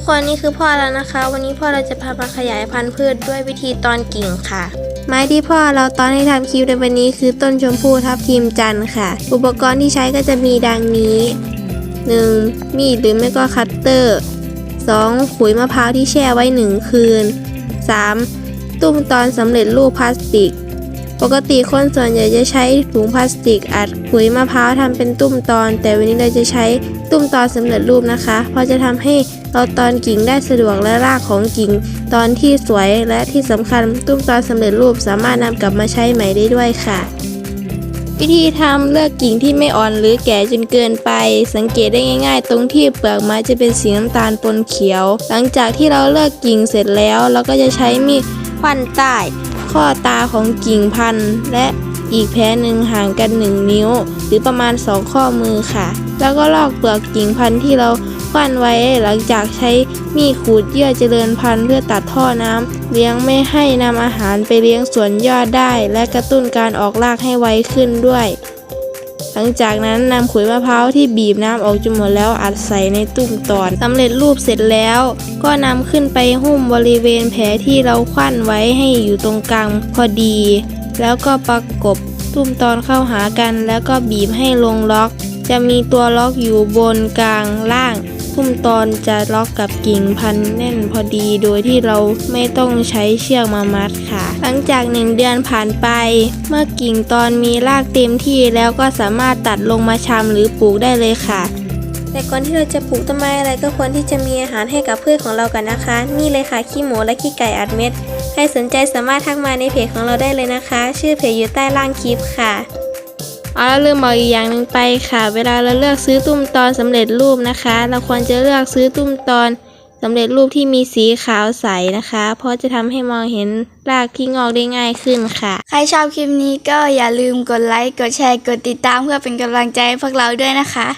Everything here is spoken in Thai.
ทุกคนนี่คือพ่อแล้วนะคะ วันนี้พ่อเราจะพามาขยายพันธุ์พืชด้วยวิธีตอนกิ่งค่ะ ไม้ที่พ่อเราตอนให้ทำคลิปในวันนี้คือต้นชมพู่ทับทิมจันทร์ค่ะ อุปกรณ์ที่ใช้ก็จะมีดังนี้ 1. มีดหรือไม่ก็คัตเตอร์ 2. ขุยมะพร้าวที่แช่ไว้ 1 คืน 3. ตุ้มตอนสำเร็จรูปพลาสติก ปกติคนส่วนใหญ่จะใช้ถุงพลาสติกอัดขุยมะพร้าวทำเป็นตุ้มตอน แต่วันนี้เราจะใช้ตุ้มตอนสำเร็จรูปนะคะ เพราะจะทำให้เราตอนกิ่งได้สะดวกและรากของกิ่ง ตอนที่สวยและที่สำคัญตุ้มตอนสำเร็จรูปสามารถนำกลับมาใช้ใหม่ได้ด้วยค่ะวิธีทำเลือกกิ่งที่ไม่อ่อนหรือแก่จนเกินไป สังเกตได้ง่าย ๆ ตรงที่เปลือกไม้จะเป็นสีน้ำตาลปนเขียว หลังจากที่เราเลือกกิ่งเสร็จแล้ว เราก็จะใช้มีดควันใต้ ข้อตาของกิ่งพันธุ์และอีกแผลหนึ่งห่างกัน 1 นิ้ว หรือประมาณ 2 ข้อมือค่ะ แล้วก็ลอกเปลือกกิ่งพันธุ์ที่เราคว้านไว้หลังจากใช้มีดขูดเยื่อเจริญพันธุ์เพื่อตัดท่อน้ำเลี้ยงไม่ให้นำอาหารไปเลี้ยงสวนยอดได้ และกระตุ้นการออกรากให้ไวขึ้นด้วย หลังจากนั้นนำขุยมะพร้าวที่บีบน้ำออกจนหมดแล้วอัดใส่ในตุ่มตอนสำเร็จรูปเสร็จแล้ว ก็นำขึ้นไปหุ้มบริเวณแผลที่เราคว้านไว้ให้อยู่ตรงกลางพอดี แล้วก็ประกบตุ่มตอนเข้าหากัน แล้วก็บีบให้ลงล็อก จะมีตัวล็อกอยู่บนกลางล่าง ตุ้มตอนจะล็อกกับกิ่งพันแน่นพอดีโดยที่เราไม่ต้องใช้เชือกมามัดค่ะ หลังจากหนึ่งเดือนผ่านไป เมื่อกิ่งตอนมีรากเต็มที่แล้วก็สามารถตัดลงมาชำหรือปลูกได้เลยค่ะแต่ก่อนที่เราจะปลูกต้นไม้อะไรก็ควรที่จะมีอาหารให้กับพืชของเรากันนะคะ นี่เลยค่ะขี้หมูและขี้ไก่อัดเม็ด ใครสนใจสามารถทักมาในเพจของเราได้เลยนะคะ ชื่อเพจอยู่ใต้ล่างคลิปค่ะ อ๋อแล้วลืมบอกอีกอย่างหนึ่งไปค่ะ เวลาเราเลือกซื้อตุ้มตอนสำเร็จรูปนะคะ เราควรจะเลือกซื้อตุ้มตอนสำเร็จรูปที่มีสีขาวใสนะคะ เพราะจะทำให้มองเห็นรากที่งอกได้ง่ายขึ้นค่ะ ใครชอบคลิปนี้ก็อย่าลืมกดไลค์ กดแชร์ กดติดตามเพื่อเป็นกำลังใจให้พวกเราด้วยนะคะ